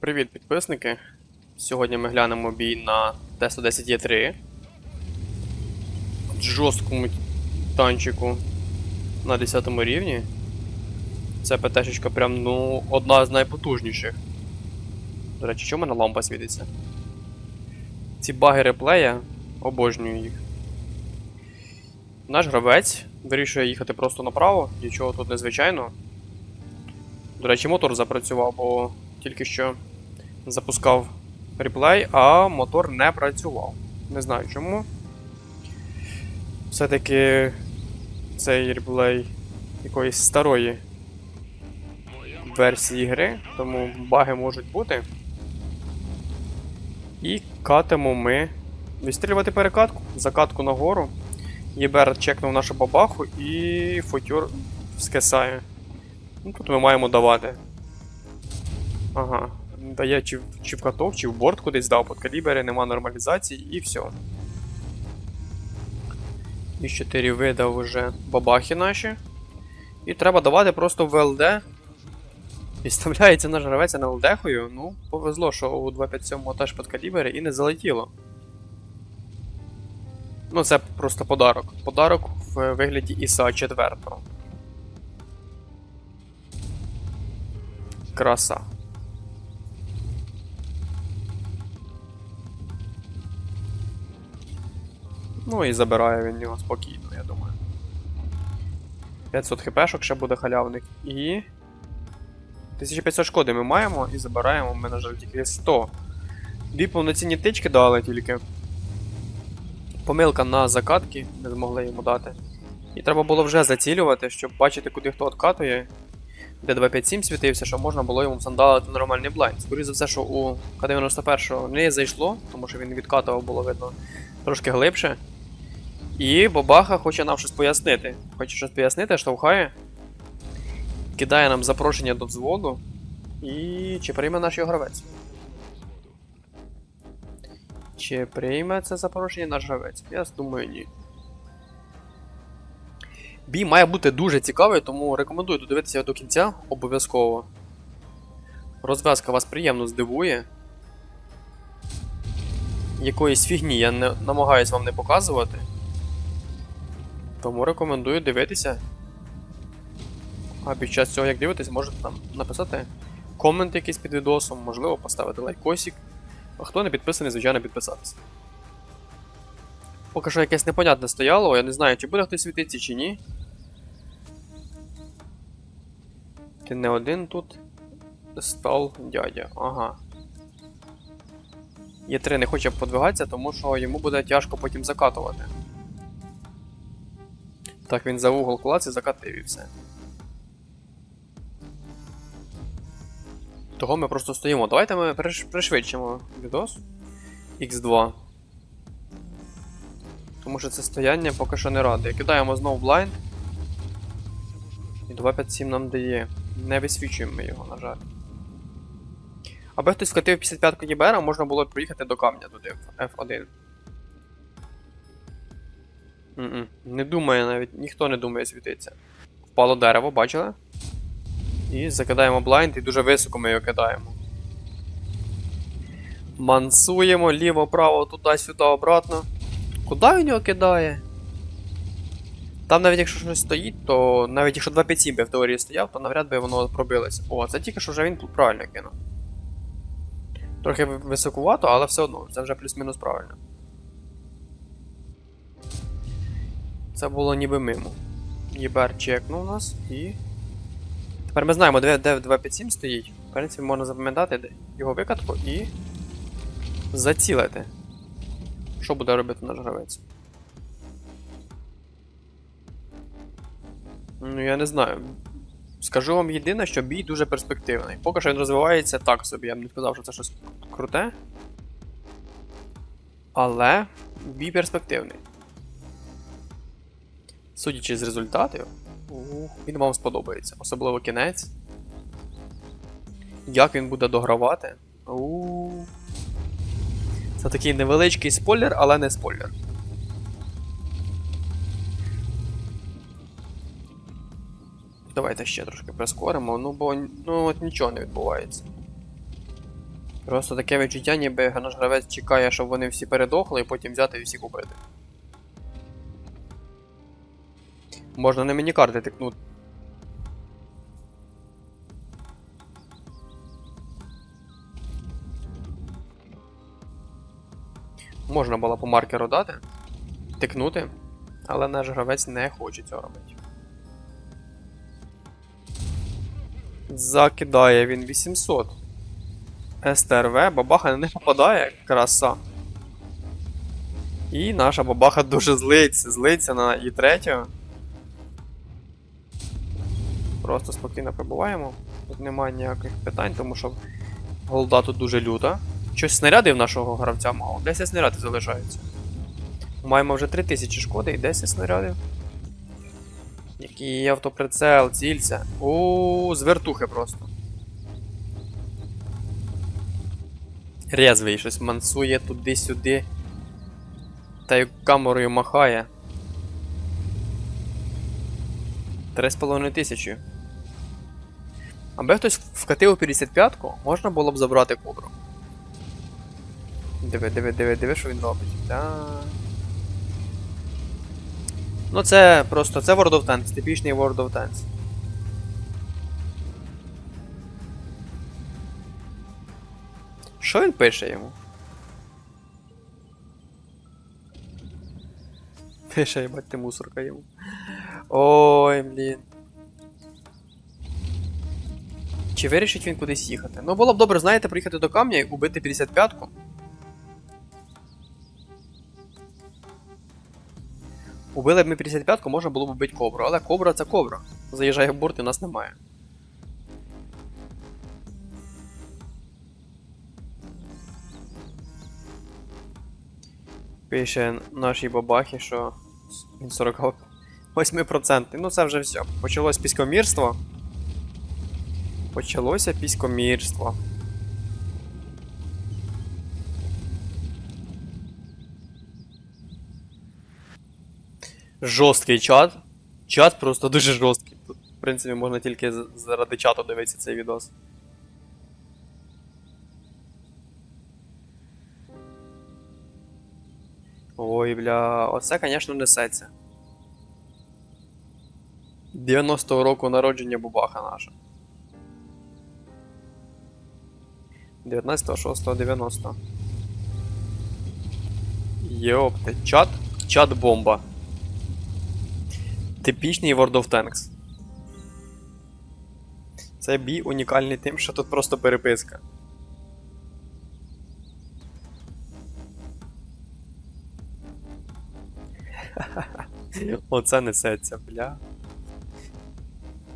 Привіт, підписники. Сьогодні ми глянемо бій на Т-110Е3. Жорсткому танчику на 10 рівні. Це ПТшечка прям, ну, одна з найпотужніших. До речі, чому в мене лампа світиться? Ці баги реплея, обожнюю їх. Наш гравець вирішує їхати просто направо, нічого тут незвичайного. До речі, мотор запрацював, бо тільки що запускав реплей, а мотор не працював. Не знаю чому. Все-таки цей реплей якоїсь старої версії гри, тому баги можуть бути. І катимо ми відстрілювати перекатку, закатку нагору. ЄБР чекнув нашу бабаху і футюр скисає. Ну, тут ми маємо давати. Ага. Дає чи, чи в каток, чи в борт кудись дав під калібри, нема нормалізації і все. І 4 видав уже бабахи наші. І треба давати просто в ЛД. Підставляється наш гравець на ЛДхою. Ну, повезло, що у 257 теж під калібри і не залетіло. Ну, це просто подарок. Подарок в вигляді ІСа 4. Краса. Ну і забирає він його спокійно, я думаю. 500 хпшок ще буде халявник. І. 1500 шкоди ми маємо і забираємо, ми, на жаль, тільки 100. Дві повноцінні тички дали тільки. Помилка на закатки, не змогли йому дати. І треба було вже зацілювати, щоб бачити, куди хто откатує. Де 257 світився, щоб можна було йому сандалити нормальний блайнд. Скоріше за все, що у К-91 не зайшло, тому що він відкатував, було видно трошки глибше. І Бабаха хоче нам щось пояснити. Хоче щось пояснити, штовхає. Кидає нам запрошення до взводу. І чи прийме наш його гравець? Чи прийме це запрошення наш гравець? Я думаю, ні. Бій має бути дуже цікавий, тому рекомендую додивитися до кінця обов'язково. Розв'язка вас приємно здивує. Якоїсь фігні я не намагаюсь вам не показувати. Тому рекомендую дивитися. А під час цього, як дивитесь, можете там написати комент якийсь під відосом, можливо, поставити лайкосик. А хто не підписаний, звичайно, підписатися. Поки що якесь непонятне стояло, я не знаю, чи буде хтось світитися, чи ні. Ти не один тут. Стал дядя. Ага. Є3 не хоче подвигатися, тому що йому буде тяжко потім закатувати. Так він за угол кулац і закатив і все. Того ми просто стоїмо. Давайте ми пришвидшимо відос Х2. Тому що це стояння поки що не радує. Кидаємо знову блайн. І 257 нам дає. Не висвічуємо ми його, на жаль. Аби хтось вкатив 55-ку ЄБР, можна було б проїхати до камня туди, F1. М -м. Не думає навіть, ніхто не думає світиться. Впало дерево, бачили? І закидаємо блайнд і дуже високо ми його кидаємо. Мансуємо ліво-право, туди-сюди, обратно. Куди він його кидає? Там навіть якщо щось стоїть, то навіть якщо 257 би в теорії стояв, то навряд би воно пробилося. О, це тільки що вже він правильно кинув. Трохи високувато, але все одно, це вже плюс-мінус правильно. Це було ніби мимо. ЄБР чекнув нас і. Тепер ми знаємо, де, де 257 стоїть. В принципі, можна запам'ятати його викатку і. зацілити. Що буде робити наш гравець? Ну, я не знаю. Скажу вам єдине, що бій дуже перспективний. Поки що він розвивається так собі, я б не сказав, що це щось круте. Але бій перспективний. Судячи з результатів, він вам сподобається. Особливо кінець. Як він буде догравати. Це такий невеличкий спойлер, але не спойлер. Давайте ще трошки прискоримо, ну бо ну от нічого не відбувається. Просто таке відчуття, ніби наш гравець чекає, щоб вони всі передохли, і потім взяти і всіх убити. Можна на міні-карти тикнути. Можна було по маркеру дати, тикнути, але наш гравець не хоче цього робити. Закидає він 800. СТРВ, бабаха не попадає, краса. І наша бабаха дуже злиться, злиться на І3. Просто спокійно прибуваємо. Тут немає ніяких питань, тому що голда тут дуже люта. Щось снарядів нашого гравця мало. 10 снарядів залишається. Маємо вже 3000 шкоди і 10 снарядів. Який автоприцел, цільця. У з вертухи просто. Резвий щось мансує туди-сюди. Та й камерою махає. 3,5 тисячі. Аби хтось вкатив 55-ку, можна було б забрати кобру. Диви, диви, диви, диви, що він робить. Да. Ну це просто це World of Tanks, типічний World of Tanks. Що він пише йому? Пише, їбать, ти мусорка йому. Ой, блін. Чи вирішить він кудись їхати? Ну було б добре, знаєте, приїхати до камня і убити 55-ку. Убили б ми 55-ку, можна було б убити кобру, але кобра це кобра. Заїжджає в борт і нас немає. Пише нашій бабахі, що він 48%. Ну це вже все. Почалось піськомірство. Почалося піськомірство. Жорсткий чат. Чат просто дуже жорсткий. Тут, в принципі, можна тільки заради чату дивитися цей відос. Ой, бля, оце, звісно, несеться. 90-го року народження бубаха наша. 19.06.90. Йопте, чат. Чат бомба. Типічний World of Tanks. Це бій унікальний тим, що тут просто переписка. Оце несеться, бля.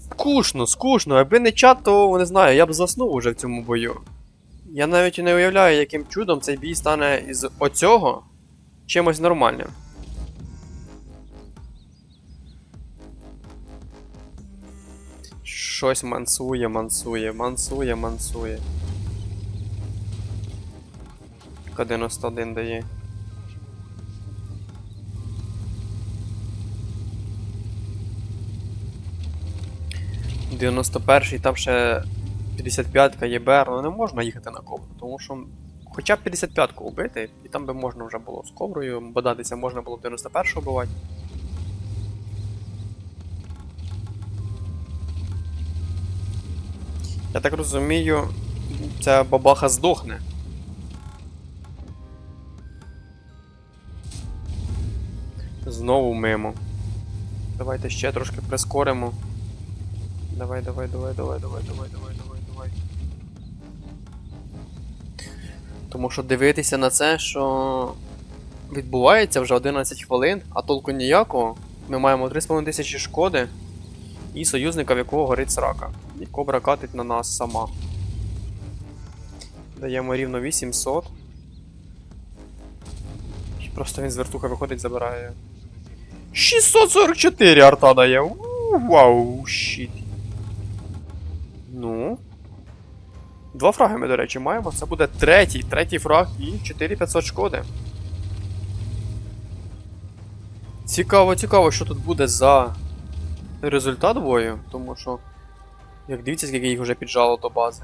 Скучно, скучно. Якби не чат, то не знаю, я б заснув уже в цьому бою. Я навіть і не уявляю, яким чудом цей бій стане із оцього чимось нормальним. Щось мансує, мансує, мансує, мансує. К91 дає. Дев'яносто перший, там ще 55-ка ЄБР, ну не можна їхати на ковру, тому що хоча б 55-ку убити, і там би можна вже було з коврою бодатися, можна було б 91-го вбивати. Я так розумію, ця бабаха здохне. Знову мимо. Давайте ще трошки прискоримо. Давай, давай, давай, давай, давай, давай, давай, давай, давай. Тому що дивитися на це, що відбувається вже 11 хвилин, а толку ніякого. Ми маємо 3,5 тисячі шкоди і союзника, в якого горить срака. І кобра катить на нас сама. Даємо рівно 800. І просто він з вертуха виходить, забирає. 644 арта дає! Вау, щит. Ну. Два фраги ми, до речі, маємо. Це буде третій, третій фраг і 4500 шкоди. Цікаво, цікаво, що тут буде за результат бою, тому що. Як дивіться, скільки їх вже піджало до бази.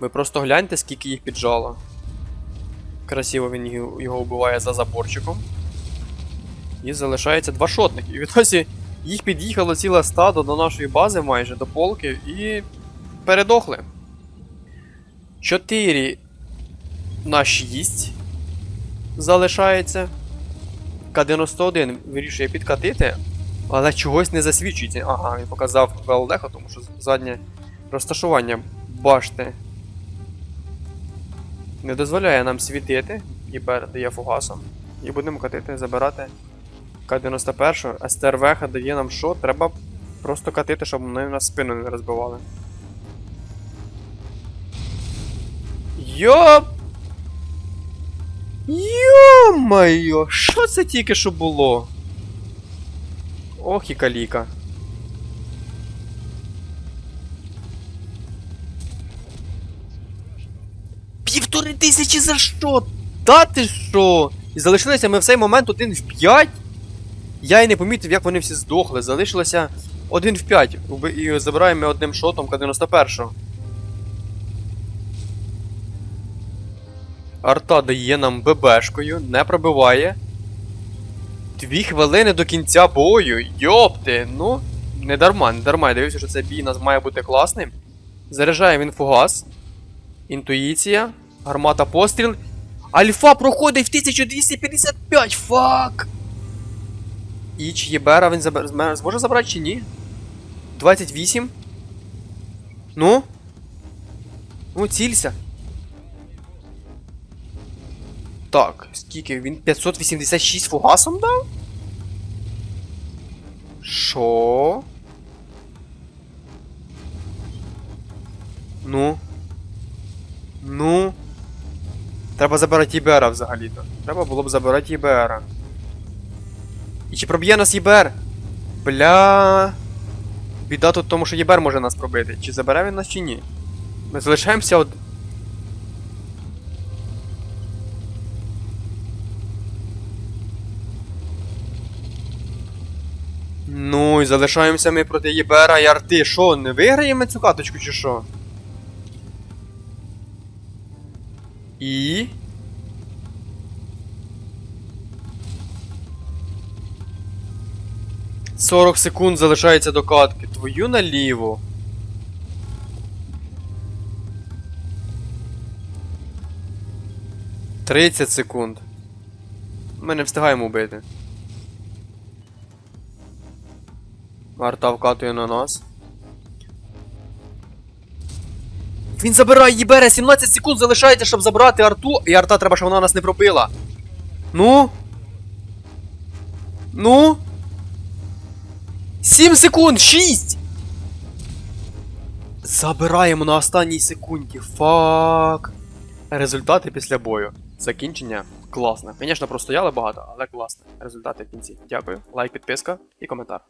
Ви просто гляньте, скільки їх піджало. Красиво він його вбиває за заборчиком. І залишається два шотники. І відтоді їх під'їхало ціле стадо до нашої бази майже до полки і передохли. 4 на 6 залишається. К-91 вирішує підкатити, але чогось не засвідчується. Ага, він показав ВЛДХ, тому що заднє розташування башти не дозволяє нам світити і дає фугасом. І будемо катити, забирати К-91. СТРВХ дає нам що? Треба просто катити, щоб вони нас спину не розбивали. Йоп! Йо-моє, що це тільки що було? Ох і каліка. Півтори тисячі за що? Та ти що? І залишилися ми в цей момент один в 5? Я і не помітив, як вони всі здохли. Залишилося один в 5. І забираємо одним шотом К-91. Арта дає нам ББшкою, не пробиває. Дві хвилини до кінця бою. Йопти! Ну, не дарма, не дарма. Я дивився, що цей бій у нас має бути класним. Заряджає він фугас. Інтуїція. Гармата постріл. Альфа проходить в 1255. Фак! І Єбера він забер... зможе забрати чи ні? 28. Ну? Ну, цілься. Так, скільки? Він 586 фугасом дав? Що? Ну. Ну. Треба забирати ЄБР взагалі-то. Треба було б забирати ЄБР. І чи проб'є нас ЄБР? Бля. Біда тут в тому, що ЄБР може нас пробити. Чи забере він нас, чи ні? Ми залишаємося од... Ну і залишаємося ми проти Єбера і Арти. Що, не виграємо цю каточку чи що? І. Сорок секунд залишається до катки. Твою наліво. Тридцять секунд. Ми не встигаємо вбити. Арта вкатує на нас. Він забирає Єбере, 17 секунд залишається, щоб забрати арту, і арта треба, щоб вона нас не пробила. Ну? Ну? 7 секунд! 6! Забираємо на останній секунді. Фак. Результати після бою. Закінчення класне. Звісно, простояли багато, але класне. Результати в кінці. Дякую. Лайк, підписка і коментар.